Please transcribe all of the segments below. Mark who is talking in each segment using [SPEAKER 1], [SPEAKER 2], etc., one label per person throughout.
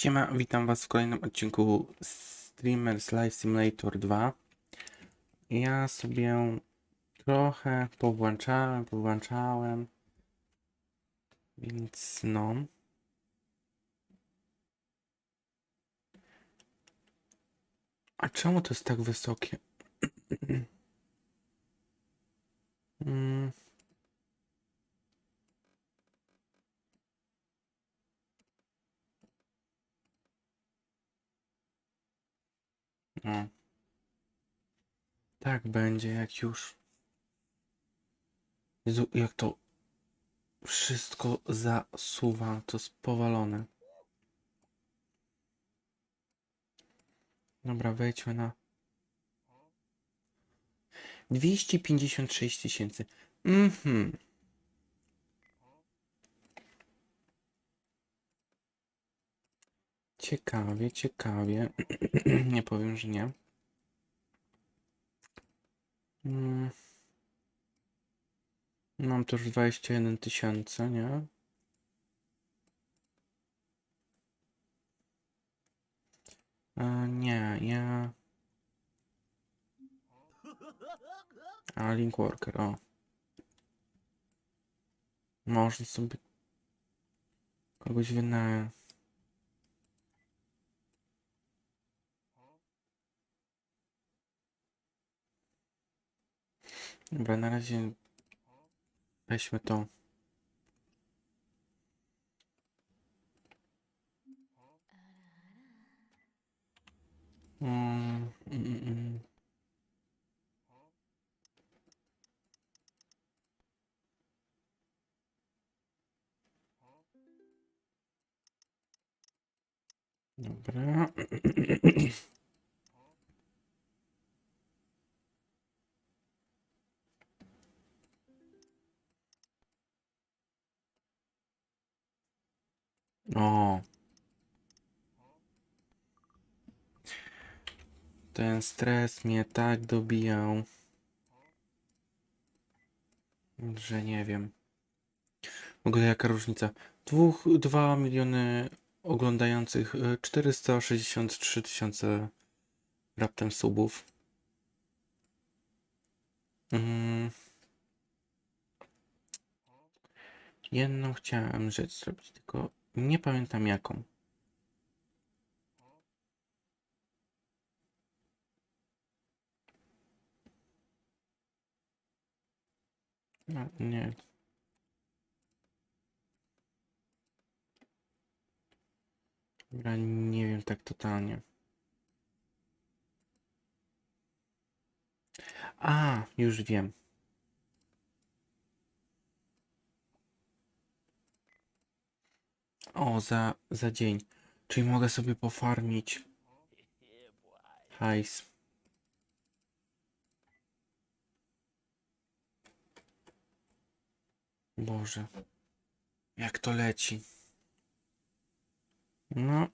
[SPEAKER 1] Siema, witam was w kolejnym odcinku Streamers Live Simulator 2. Ja sobie trochę powłączałem, powłączałem. Więc no. A czemu to jest tak wysokie? Mm. No. Tak będzie, jak już. Jezu, jak to wszystko zasuwa, to jest powalone. Dobra, wejdźmy na 256 tysięcy. Mhm. Ciekawie, ciekawie. nie powiem, że nie. Mm. Mam już 21 tysięcy, nie? E, nie, ja... A, link worker, o. Można sobie kogoś wynająć. Dobra, na razie weźmy to. Mm, mm, mm, mm. Dobra. O. Ten stres mnie tak dobijał, że nie wiem. W ogóle jaka różnica? Dwóch, dwa miliony oglądających, y, 463 tysiące raptem subów. Mm. Chciałem rzecz zrobić, tylko nie pamiętam jaką. Nie. Dobra, nie wiem tak totalnie. A, już wiem. O, za, za dzień. Czyli mogę sobie pofarmić hajs. Boże. Jak to leci. No,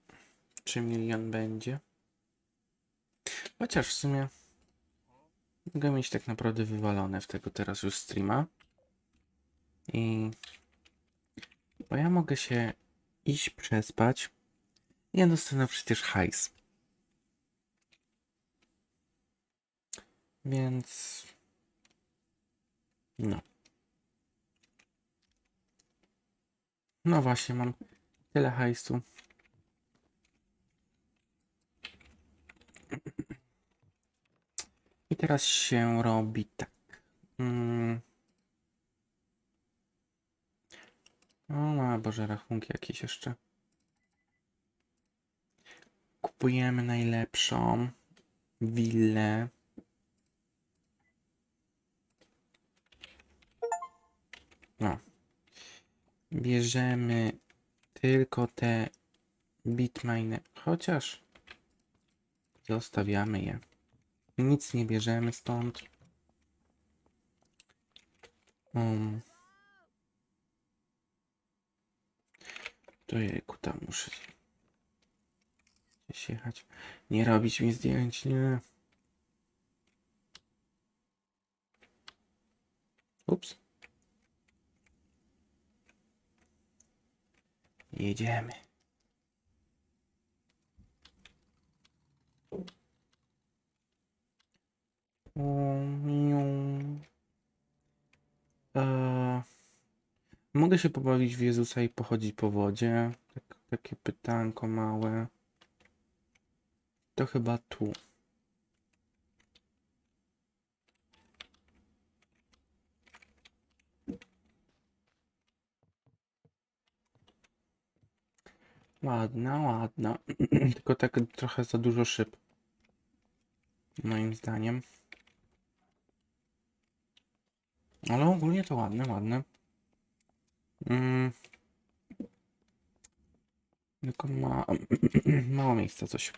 [SPEAKER 1] czy milion będzie? Chociaż w sumie mogę mieć tak naprawdę wywalone w tego teraz już streama. I bo ja mogę się iść przespać. Ja dostanę przecież hajs. Więc no. No właśnie, mam tyle hajsu. I teraz się robi tak. Mm. O, ma Boże, rachunki jakieś jeszcze. Kupujemy najlepszą willę. No. Bierzemy tylko te bitminy, chociaż zostawiamy je. Nic nie bierzemy stąd. Um. To jejku, tam muszę gdzieś jechać. Nie robić mi zdjęć, nie. Ups. Jedziemy. O. mogę się pobawić w Jezusa i pochodzić po wodzie? Tak, takie pytanko małe. To chyba tu. Ładna, ładna. Tylko tak trochę za dużo szyb. Moim zdaniem. Ale ogólnie to ładne, ładne. Mm. Tylko ma... mało miejsca coś.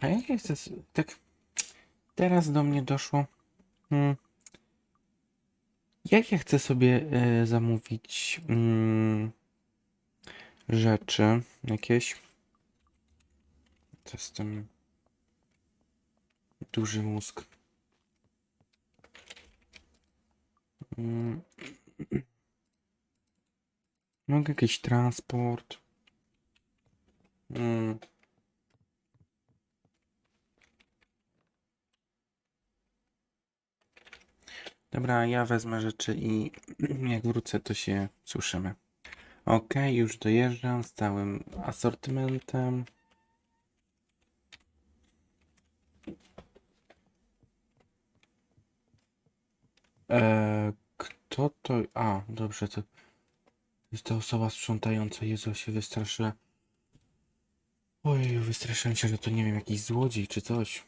[SPEAKER 1] A jak ja chcę... s- Tak... Teraz do mnie doszło... Mm. Jak ja chcę sobie e, zamówić mm, rzeczy jakieś? To jest ten duży mózg. Mm. Mogę jakiś transport. Mm. Dobra, ja wezmę rzeczy i jak wrócę, to się słyszymy. Ok, już dojeżdżam z całym asortymentem. Eee, kto to? A, dobrze, to jest ta osoba sprzątająca. Jezu, się wystraszyłem. Ojej, wystraszyłem się, że to nie wiem, jakiś złodziej czy coś.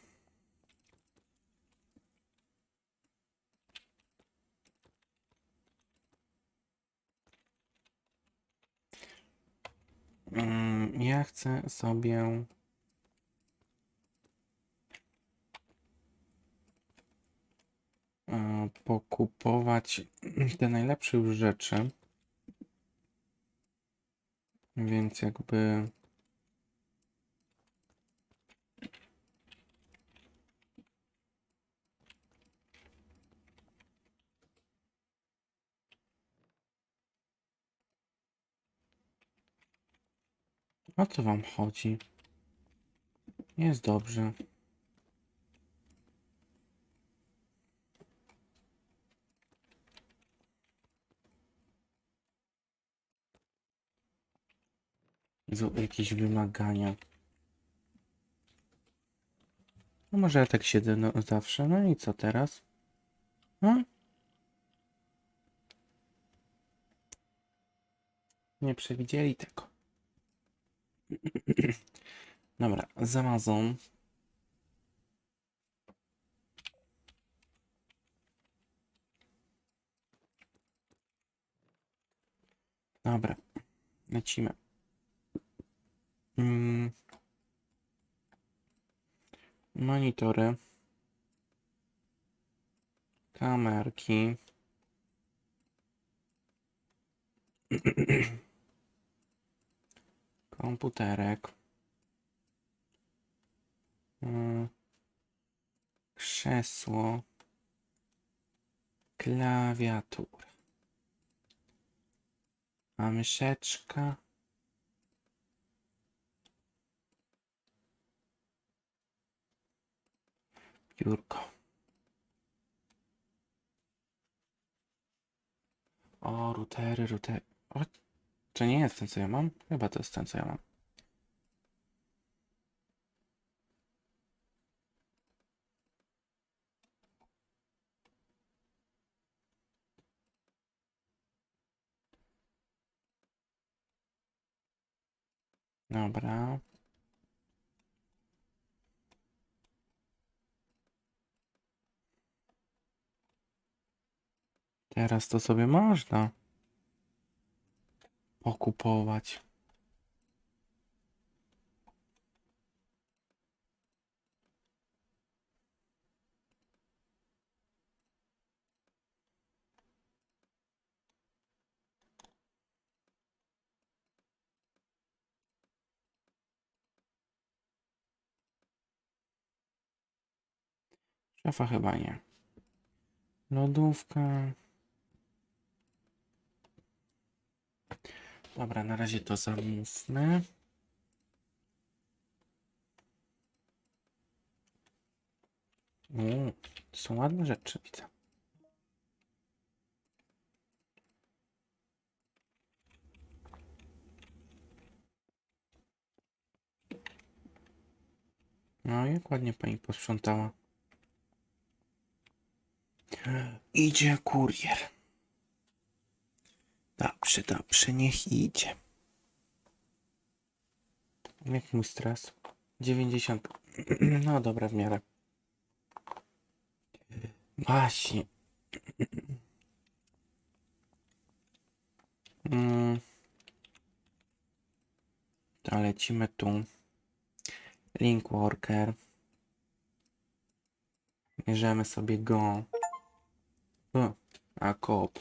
[SPEAKER 1] Mm, ja chcę sobie. e, Pokupować te najlepsze już rzeczy. Więc jakby. O co wam chodzi? Jest dobrze. Jakieś wymagania. No może ja tak siedzę no, zawsze. No i co teraz? No? Nie przewidzieli tego. Dobra, z Amazon. Dobra, lecimy. Mm. Monitory. Kamerki. Komputerek. Mm. Krzesło. Klawiatura. A. Biurko. O, routery, routery. O, to nie jest ten, co ja mam? Chyba to jest ten, co ja mam. Dobra. Teraz to sobie można pokupować. Szafa chyba nie. Lodówka. Dobra, na razie to zamówmy. Uuu, to są ładne rzeczy, widzę. No, jak ładnie pani posprzątała. Idzie kurier. Dobrze, dobrze, niech idzie. Jak mój stres? 90. No dobra, w miarę. Właśnie. Mm. To lecimy tu. Link worker. Bierzemy sobie go. A kop.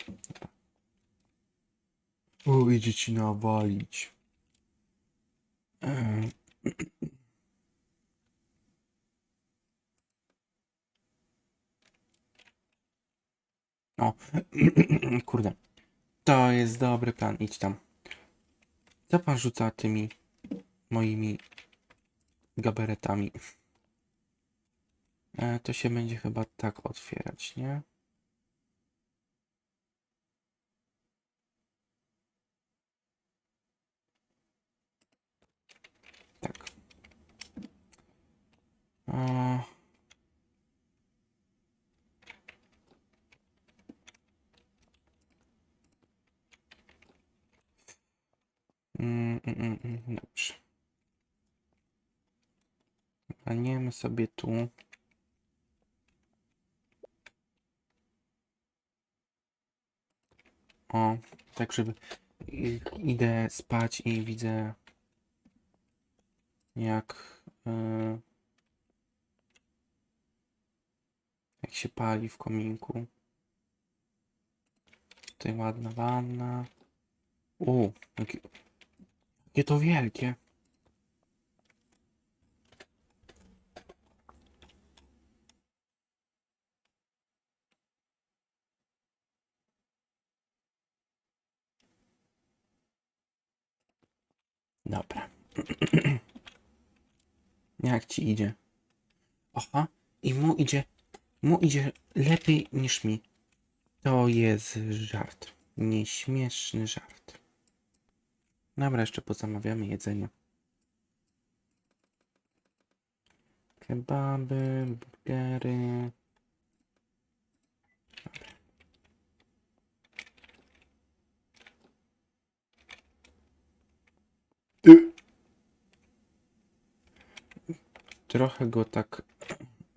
[SPEAKER 1] O, idzie ci nawalić. Em. O, kurde. To jest dobry plan, idź tam. Co pan rzuca tymi moimi gabaretami? E, to się będzie chyba tak otwierać, nie? Walniemy sobie tu. O, tak żeby idę spać i widzę jak e, jak się pali w kominku. Tutaj ładna wanna. U, jakie, jakie to wielkie. Dobra. Jak ci idzie? Aha, i mu idzie, mu idzie lepiej niż mi. To jest żart. Nieśmieszny żart. Dobra, jeszcze pozamawiamy jedzenie. Kebaby, burgery. Trochę go tak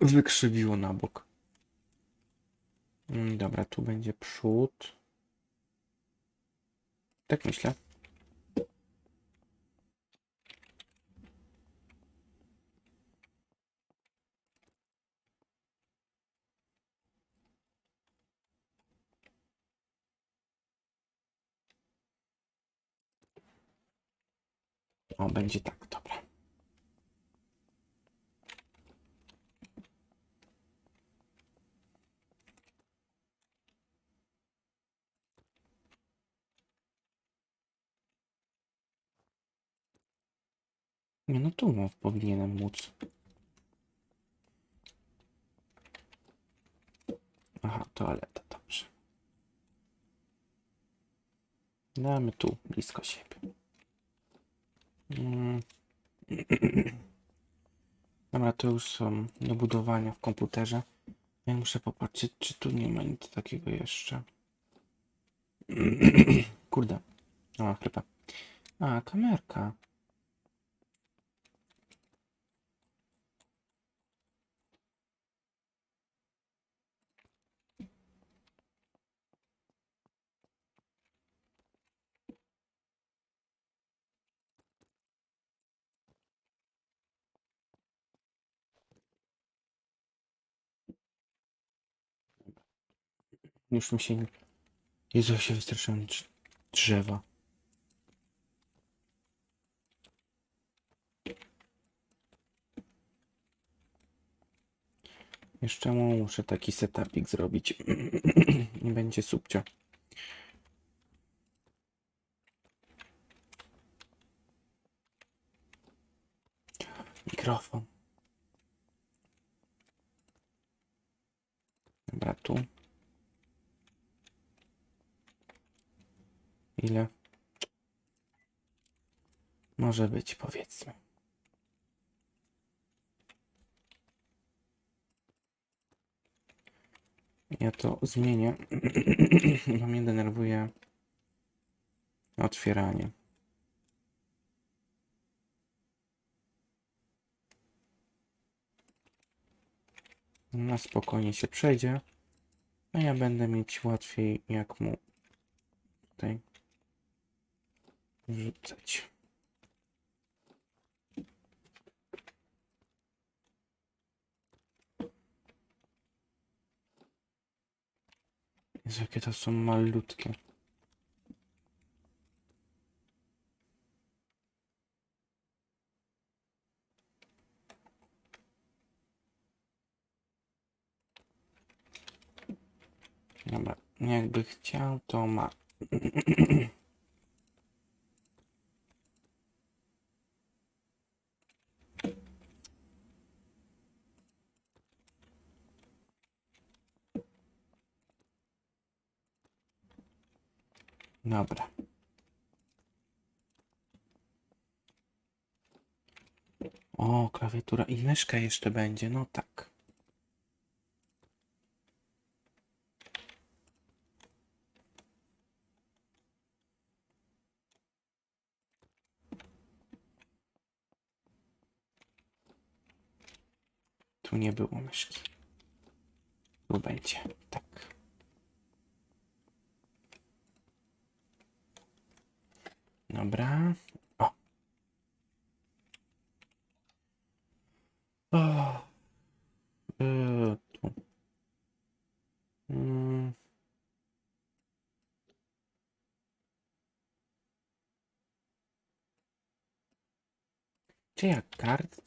[SPEAKER 1] wykrzywiło na bok. Mm, Dobra, tu będzie przód. Tak myślę. O, będzie tak, dobra. Nie, no tu powinienem móc. Aha, toaleta, dobrze. Damy tu, blisko siebie. Mm. Dobra, to już są do budowania w komputerze. Ja muszę popatrzeć, czy tu nie ma nic takiego jeszcze. Kurde. O, chyba. A, kamerka. Już mi się... Jezu, jak się wystraszyłem drz- drzewa. Jeszcze mu muszę taki setupik zrobić. Nie będzie subcia. Mikrofon. Dobra, tu. Ile? Może być, powiedzmy. Ja to zmienię, bo mnie denerwuje otwieranie. Na spokojnie się przejdzie, a ja będę mieć łatwiej jak mu tutaj rzucać. Jezu, jakie to są malutkie. Dobra, jakby chciał, to ma. Dobra. O, klawiatura i myszka jeszcze będzie, no tak. Tu nie było myszki. Tu będzie, tak. Dobra. O. O. Yy, tu. Mm. Czy jak kart?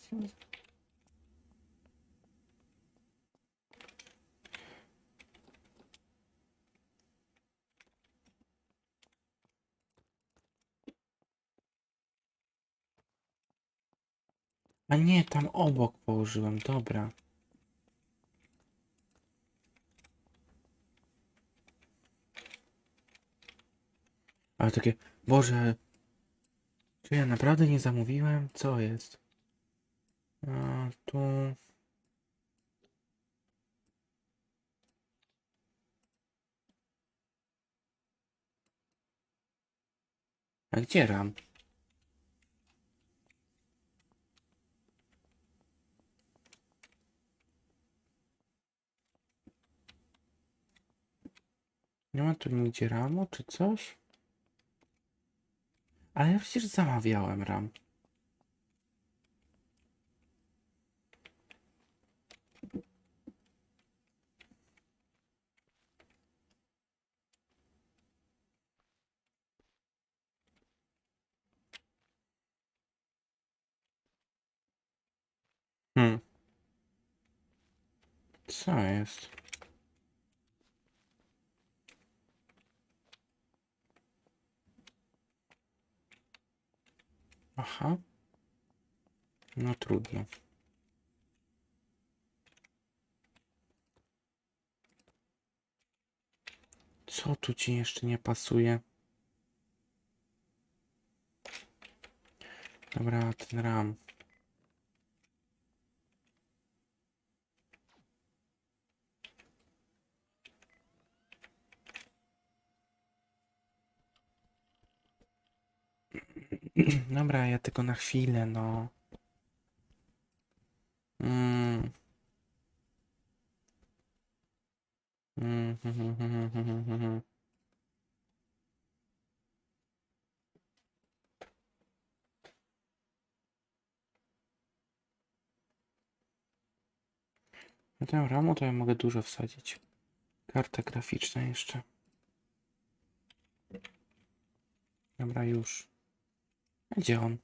[SPEAKER 1] A nie, tam obok położyłem, dobra. Ale takie, Boże, czy ja naprawdę nie zamówiłem? Co jest? A, tu... A gdzie ram? Nie ma tu nigdzie ramu czy coś? Ale ja przecież zamawiałem ram. Hmm. Co jest? Aha. No trudno. Co tu ci jeszcze nie pasuje? Dobra, ten ram. Dobra, ja tylko na chwilę, no. Mm. Mm, hm, hm, hm, hm, hm, hm. Na tę ramu to ja mogę dużo wsadzić. Karta graficzna jeszcze. Dobra, już. Gdzie on?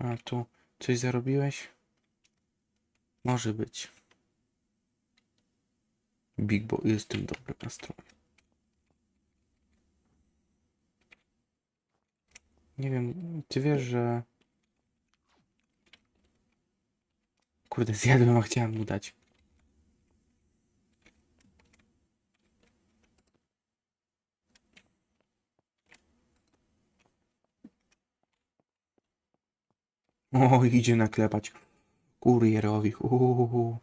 [SPEAKER 1] A tu coś zarobiłeś? Może być. Big Bo jest tym dobry nastrój. Nie wiem, ty wiesz, że. Kurde, zjadłem, a chciałem mu dać. O, idzie naklepać kurierowi. Uuu.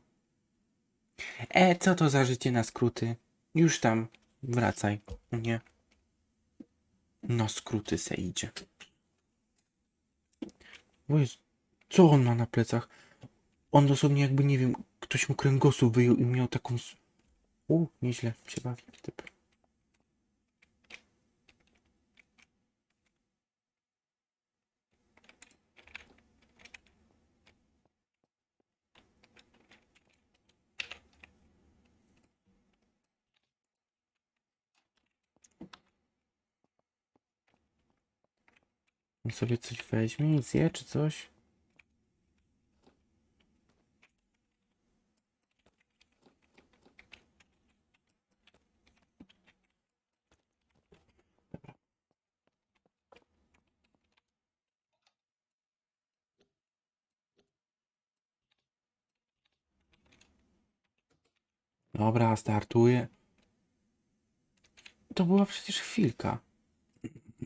[SPEAKER 1] E, co to za życie na skróty? Już tam, wracaj. Nie. Na skróty se idzie. O Jezu, co on ma na plecach? On dosłownie jakby, nie wiem, ktoś mu kręgosłup wyjął i miał taką... U, nieźle się bawi typ. On sobie coś weźmie i zje, czy coś? Dobra, startuję. To była przecież chwilka.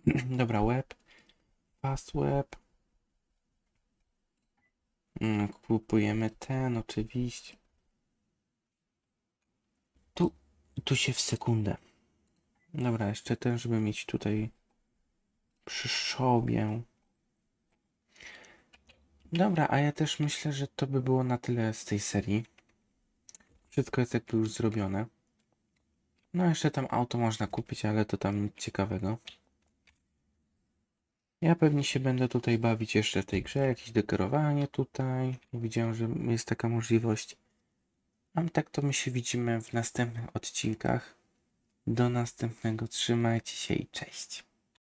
[SPEAKER 1] Dobra, web. Fast web. Mm, Kupujemy ten, oczywiście. Tu, tu się w sekundę. Dobra, jeszcze ten, żeby mieć tutaj przy sobie. Dobra, a ja też myślę, że to by było na tyle z tej serii. Wszystko jest jakby już zrobione. No, jeszcze tam auto można kupić, ale to tam nic ciekawego. Ja pewnie się będę tutaj bawić jeszcze w tej grze, jakieś dekorowanie tutaj. Widziałem, że jest taka możliwość. A tak to my się widzimy w następnych odcinkach. Do następnego, trzymajcie się i cześć.